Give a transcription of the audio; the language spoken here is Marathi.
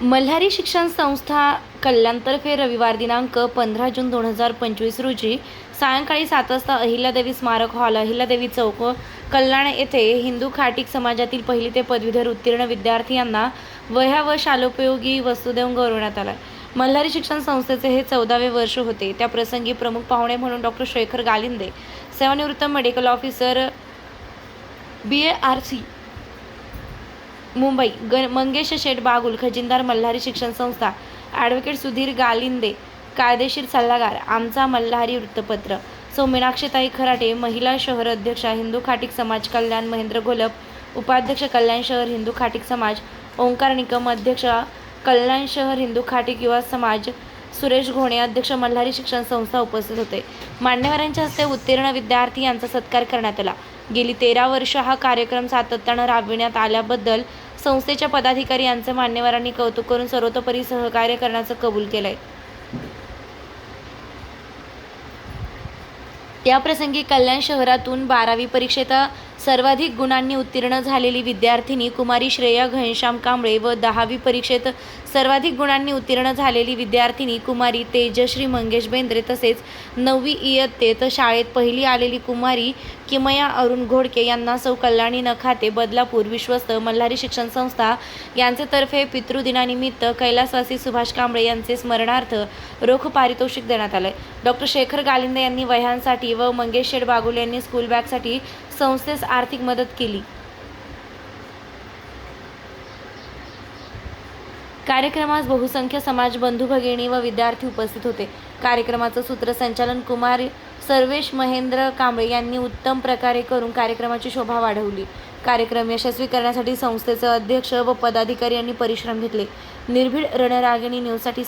मल्हारी शिक्षण संस्था कल्याणतर्फे रविवार दिनांक पंधरा जून दोन हजार पंचवीस रोजी सायंकाळी सात वाजता अहिल्यादेवी स्मारक हॉल अहिल्यादेवी चौक कल्याण येथे हिंदू खाटीक समाजातील पहिली ते पदवीधर उत्तीर्ण विद्यार्थी यांना वह्या व शालोपयोगी वस्तू देऊन गौरवण्यात आला. मल्हारी शिक्षण संस्थेचे हे चौदावे वर्ष होते. त्या प्रसंगी प्रमुख पाहुणे म्हणून डॉक्टर शेखर गालिंदे सेवानिवृत्त medical officer B A R C Mumbai ग मंगेश शेठ बागुल खजिनदार मल्हारी शिक्षण संस्था ॲडव्होकेट सुधीर गालिंदे कायदेशीर सल्लागार आमचा मल्हारी वृत्तपत्र सौ मीनाक्षीताई खराटे महिला शहर अध्यक्षा हिंदू खाटीक समाज कल्याण महेंद्र घोलप उपाध्यक्ष कल्याण शहर हिंदू खाटिक समाज ओंकार निकम अध्यक्ष कल्याण शहर हिंदू खाटिक युवा समाज सुरेश घोणे अध्यक्ष मल्हारी शिक्षण संस्था उपस्थित होते. मान्यवरांच्या हस्ते उत्तीर्ण विद्यार्थी यांचा सत्कार करण्यात आला. गेली तेरा वर्ष हा कार्यक्रम सातत्यानं राबविण्यात आल्याबद्दल संस्थेच्या पदाधिकारी यांचं मान्यवरांनी कौतुक करून सर्वतोपरी सहकार्य करण्याचं कबूल केलंय. याप्रसंगी कल्याण शहरातून बारावी परीक्षेत सर्वाधिक गुणांनी उत्तीर्ण झालेली विद्यार्थिनी कुमारी श्रेया घनश्याम कांबळे व दहावी परीक्षेत सर्वाधिक गुणांनी उत्तीर्ण झालेली विद्यार्थिनी कुमारी तेजश्री मंगेश बेंद्रे तसेच नववी इयत्तेत शाळेत पहिली आलेली कुमारी किमया अरुण घोडके यांना सौ कल्याणी नखाते बदलापूर विश्वस्त मल्हारी शिक्षण संस्था यांचे तर्फे पितृदिनानिमित्त कैलासवासी सुभाष कांबळे यांचे स्मरणार्थ रोख पारितोषिक देण्यात आले डॉक्टर शेखर गालिंदे यांनी वह्यांसाठी व मंगेश शेठ बागुल यांनी स्कूल बॅगसाठी संस्थेस आर्थिक मदत केली. कार्यक्रमास बहुसंख्य समाज बंधू भगिनी व विद्यार्थी उपस्थित होते. कार्यक्रमाचं सूत्रसंचालन कुमार सर्वेश महेंद्र कांबळे यांनी उत्तम प्रकारे करून कार्यक्रमाची शोभा वाढवली. कार्यक्रम यशस्वी करण्यासाठी संस्थेचे अध्यक्ष व पदाधिकारी यांनी परिश्रम घेतले. निर्भीड रणरागिणी न्यूजसाठी